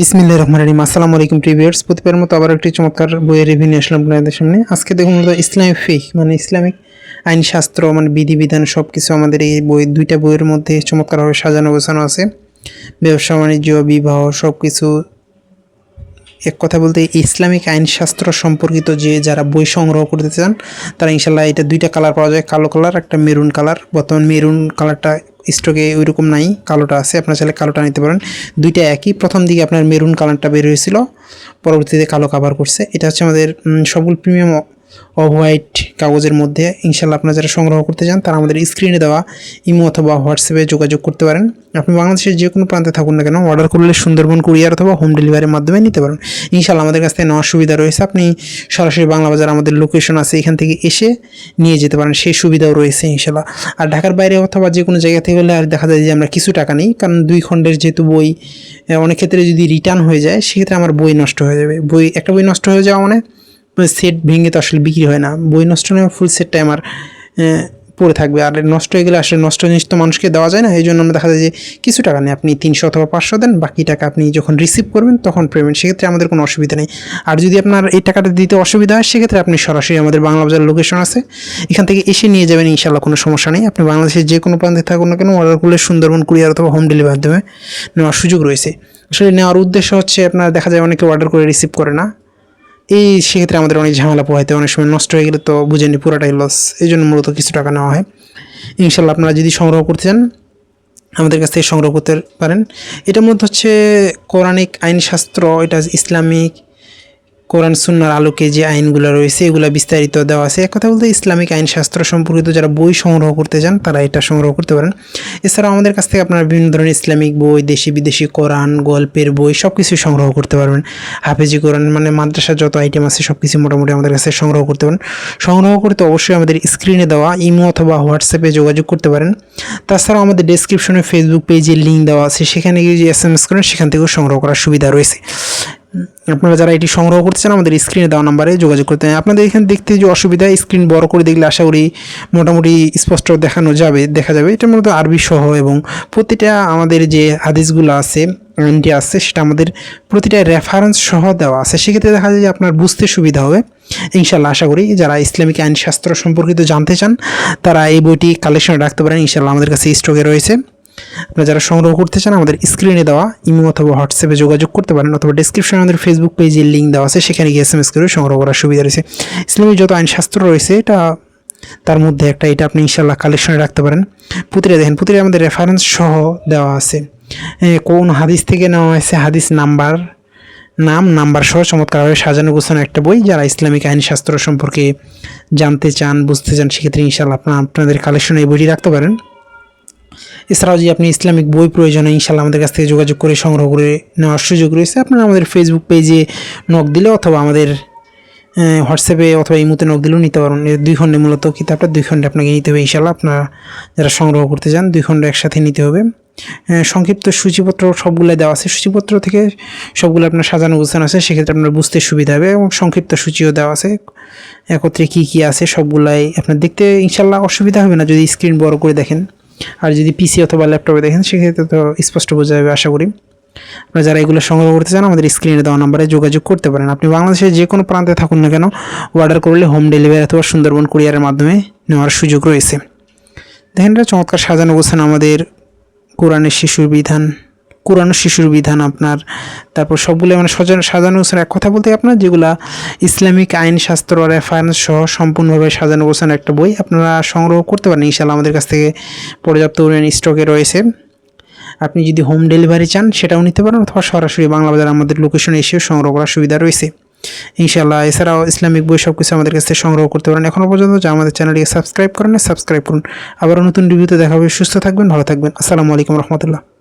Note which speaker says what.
Speaker 1: বিসমিল্লা রহমান রহিম। আসসালামু আলাইকুম প্রিভিয়ার্স প্রতিবারের মতো আবার একটি চমৎকার বইয়ের রিভিউ নিয়ে আসলাম আপনাদের সামনে। আজকে দেখুন ইসলামিক ফিক মানে ইসলামিক আইনশাস্ত্র মানে বিধিবিধান সব কিছু আমাদের এই বই, দুইটা বইয়ের মধ্যে চমৎকারভাবে সাজানো গোছানো আছে। ব্যবসা, বাণিজ্য, বিবাহ সব কিছু এক কথা বলতে, ইসলামিক আইনশাস্ত্র সম্পর্কিত যে যারা বই সংগ্রহ করতে চান, তারা ইনশাল্লাহ এটা দুইটা কালার পাওয়া যায়। কালো কালার, একটা মেরুন কালার। বর্তমান মেরুন কালারটা স্টকে ওইরকম নাই, কালোটা আছে, আপনার চাইলে কালোটা নিতে পারেন। দুইটা একই, প্রথম দিকে আপনার মেরুন কালারটা বের হয়েছিল, পরবর্তীতে কালো কাভার করছে। এটা হচ্ছে আমাদের সবুল প্রিমিয়াম হোয়াইট কাগজের মধ্যে। ইনশাল্লাহ আপনারা যারা সংগ্রহ করতে চান, তারা আমাদের স্ক্রিনে দেওয়া ইমো অথবা হোয়াটসঅ্যাপে যোগাযোগ করতে পারেন। আপনি বাংলাদেশের যে কোনো প্রান্তে থাকুন না কেন অর্ডার করলে সুন্দরবন কুরিয়ার অথবা হোম ডেলিভারির মাধ্যমে নিতে পারেন। ইনশাল্লাহ আমাদের কাছ থেকে নেওয়ার সুবিধা রয়েছে। আপনি সরাসরি বাংলা বাজার আমাদের লোকেশন আছে, এখান থেকে এসে নিয়ে যেতে পারেন। সেই সুবিধাও রয়েছে ইনশাল্লাহ আর ঢাকার বাইরে অথবা যে কোনো জায়গা থেকে হলে আর দেখা যায় যে আমরা কিছু টাকা নেই, কারণ দুই খণ্ডের যেহেতু বই অনেক ক্ষেত্রে যদি রিটার্ন হয়ে যায়, সেক্ষেত্রে আমার বই নষ্ট হয়ে যাবে। বই, একটা বই নষ্ট হয়ে যাওয়া মানে সেট ভেঙে তো আসলে বিক্রি হয় না। বই নষ্ট নয় ফুল সেটটাই আমার পড়ে থাকবে। আর নষ্ট হয়ে গেলে আসলে নষ্ট জিনিস তো মানুষকে দেওয়া যায় না, এই জন্য আমরা দেখা যায় যে কিছু টাকা নেই। আপনি তিনশো অথবা পাঁচশো দেন, বাকি টাকা আপনি যখন রিসিভ করবেন, তখন পেমেন্ট সেক্ষেত্রে আমাদের কোনো অসুবিধা নেই। আর যদি আপনার এই টাকাটা দিতে অসুবিধা হয়, সেক্ষেত্রে আপনি সরাসরি আমাদের বাংলা বাজার লোকেশন আছে। এখান থেকে এসে নিয়ে যাবেন ইনশাল্লাহ কোনো সমস্যা নেই। আপনি বাংলাদেশের যে কোনো প্রান্তে থাকুন না কেন অর্ডার করলে সুন্দরবন, কুরিয়ার অথবা হোম ডেলিভারির মাধ্যমে নেওয়ার সুযোগ রয়েছে। আসলে নেওয়ার উদ্দেশ্য হচ্ছে আপনার, দেখা যায় অনেকে অর্ডার করে রিসিভ করে না। এই সেক্ষেত্রে আমাদের অনেক ঝামেলা পোহাইতে অনেক সময় নষ্ট হয়ে গেলে তো বুঝে নি পুরোটাই লস এই জন্য মূলত কিছু টাকা নেওয়া হয়। ইনশাল্লাহ আপনারা যদি সংগ্রহ করতে চান, আমাদের কাছ থেকে সংগ্রহ করতে পারেন। এটা মূলত হচ্ছে কোরআনিক আইনশাস্ত্র, এটা ইসলামিক কোরআন, সুন্নার আলোকে যে আইনগুলো রয়েছে, এগুলো বিস্তারিত দেওয়া আছে। এক কথা বলতে ইসলামিক আইনশাস্ত্র সম্পর্কিত যারা বই সংগ্রহ করতে চান, তারা এটা সংগ্রহ করতে পারেন। এছাড়াও আমাদের কাছ থেকে আপনারা বিভিন্ন ধরনের ইসলামিক বই, দেশি বিদেশি কোরআন, গল্পের বই সব কিছু সংগ্রহ করতে পারবেন। হাফেজি কোরআন মানে মাদ্রাসার যত আইটেম আছে সব কিছু মোটামুটি আমাদের কাছে সংগ্রহ করতে পারেন। সংগ্রহ করতে অবশ্যই আমাদের স্ক্রিনে দেওয়া ইমো অথবা হোয়াটসঅ্যাপে যোগাযোগ করতে পারেন। তাছাড়াও আমাদের ডেসক্রিপশনে ফেসবুক পেজে লিঙ্ক দেওয়া আছে, সেখানে গিয়ে এস এম এস করেন, সেখান থেকেও সংগ্রহ করার সুবিধা রয়েছে। আপনারা যারা এটি সংগ্রহ করতে চান আমাদের স্ক্রিনে দেওয়া নাম্বারে যোগাযোগ করতে আপনাদের এখানে দেখতে যে অসুবিধা স্ক্রিন বড় করে দেখলে আশা করি মোটামুটি স্পষ্ট দেখানো যাবে, দেখা যাবে। এটা মূলত আরবি সহ এবং প্রতিটা আমাদের যে হাদিসগুলো আছে আইনটি আছে, সেটা আমাদের প্রতিটা রেফারেন্স সহ দেওয়া আছে। সেক্ষেত্রে দেখা যায় যে আপনার বুঝতে সুবিধা হবে। ইনশাল্লাহ আশা করি যারা ইসলামিক আইনশাস্ত্র সম্পর্কিত জানতে চান, তারা এই বইটি কালেকশনে রাখতে পারেন। ইনশাল্লাহ আমাদের কাছে স্টকে রয়েছে। আপনারা যারা সংগ্রহ করতে চান, আমাদের স্ক্রিনে দেওয়া ইমো অথবা হোয়াটসঅ্যাপে যোগাযোগ করতে পারেন অথবা ডিসক্রিপশনে আমাদের ফেসবুক পেজে লিঙ্ক দেওয়া আছে, সেখানে গিয়ে এস এম এস করে সংগ্রহ করার সুবিধা রয়েছে। ইসলামী যত আইনশাস্ত্র রয়েছে, এটা তার মধ্যে একটা, এটা আপনি ইনশাল্লাহ কালেকশনে রাখতে পারেন। প্রতিটা দেখেন প্রতিটা আমাদের রেফারেন্স সহ দেওয়া আছে। কোন হাদিস থেকে নেওয়া হয়েছে? হাদিস নাম্বার, নাম, নাম্বার সহ চমৎকারভাবে সাজানো গোছানো একটা বই। যারা ইসলামিক আইনশাস্ত্র সম্পর্কে জানতে চান, বুঝতে চান, সেক্ষেত্রে ইনশাল্লাহ আপনারা আপনাদের কালেকশনে এই বইটি রাখতে পারেন। এছাড়াও যদি আপনি ইসলামিক বই প্রয়োজন ইনশাল্লাহ আমাদের কাছ থেকে যোগাযোগ করে সংগ্রহ করে নেওয়ার সুযোগ রয়েছে, আপনারা আমাদের ফেসবুক পেজে নক দিলে অথবা আমাদের হোয়াটসঅ্যাপে অথবা ইমুতে নক দিলেও নিতে পারবেন। এর দুই খণ্ডে মূলত কিতাবটা দুই খণ্ডে আপনাকে নিতে হবে ইনশাল্লাহ। আপনারা যারা সংগ্রহ করতে চান, দুই খণ্ড একসাথে নিতে হবে। সংক্ষিপ্ত সূচিপত্র সবগুলো দেওয়া আছে। সূচিপত্র থেকে সবগুলো আপনার সাজানো গোছানো আছে, সেক্ষেত্রে আপনার বুঝতে সুবিধা হবে এবং সংক্ষিপ্ত সূচিও দেওয়া আছে। একত্রে কী কী আছে সবগুলাই আপনার দেখতে ইনশাল্লাহ অসুবিধা হবে না, যদি স্ক্রিন বড় করে দেখেন। আর যদি পিসি অথবা ল্যাপটপে দেখেন, সেক্ষেত্রে তো স্পষ্ট বোঝা যাবে, আশা করি। আপনারা যারা এগুলো সংগ্রহ করতে চান, আমাদের স্ক্রিনে দেওয়া নাম্বারে যোগাযোগ করতে পারেন। আপনি বাংলাদেশের যে কোনো প্রান্তে থাকুন না কেন অর্ডার করলে হোম ডেলিভারি অথবা সুন্দরবন কুরিয়ারের মাধ্যমে নেওয়ার সুযোগ রয়েছে। দেখেন, এটা চমৎকার সাজানো গোছানো আমাদের কোরআনের শিশুর বিধান। কোরআন শিশুর বিধান আপনার। তারপর সবগুলো মানে সাজানো সাজানো গোছানো এক কথা বলতে আপনার, যেগুলা ইসলামিক আইন, শাস্ত্র, রেফারেন্স সহ সম্পূর্ণভাবে সাজানো গোছানো একটা বই আপনারা সংগ্রহ করতে পারেন। ইনশাল্লাহ আমাদের কাছ থেকে পর্যাপ্ত পরিমাণ স্টকে রয়েছে। আপনি যদি হোম ডেলিভারি চান, সেটাও নিতে পারেন অথবা সরাসরি বাংলা বাজার আমাদের লোকেশনে এসেও সংগ্রহ করার সুবিধা রয়েছে। ইনশাল্লাহ এছাড়াও ইসলামিক বই সব কিছু আমাদের কাছ সংগ্রহ করতে পারেন। এখনও পর্যন্ত যা আমাদের চ্যানেলটিকে সাবস্ক্রাইব করেন সাবস্ক্রাইব করুন। আবারও নতুন রিভিউতে দেখা হবে। সুস্থ থাকবেন, ভালো থাকবেন। আসসালামু আলাইকুম রহমতুল্লাহ।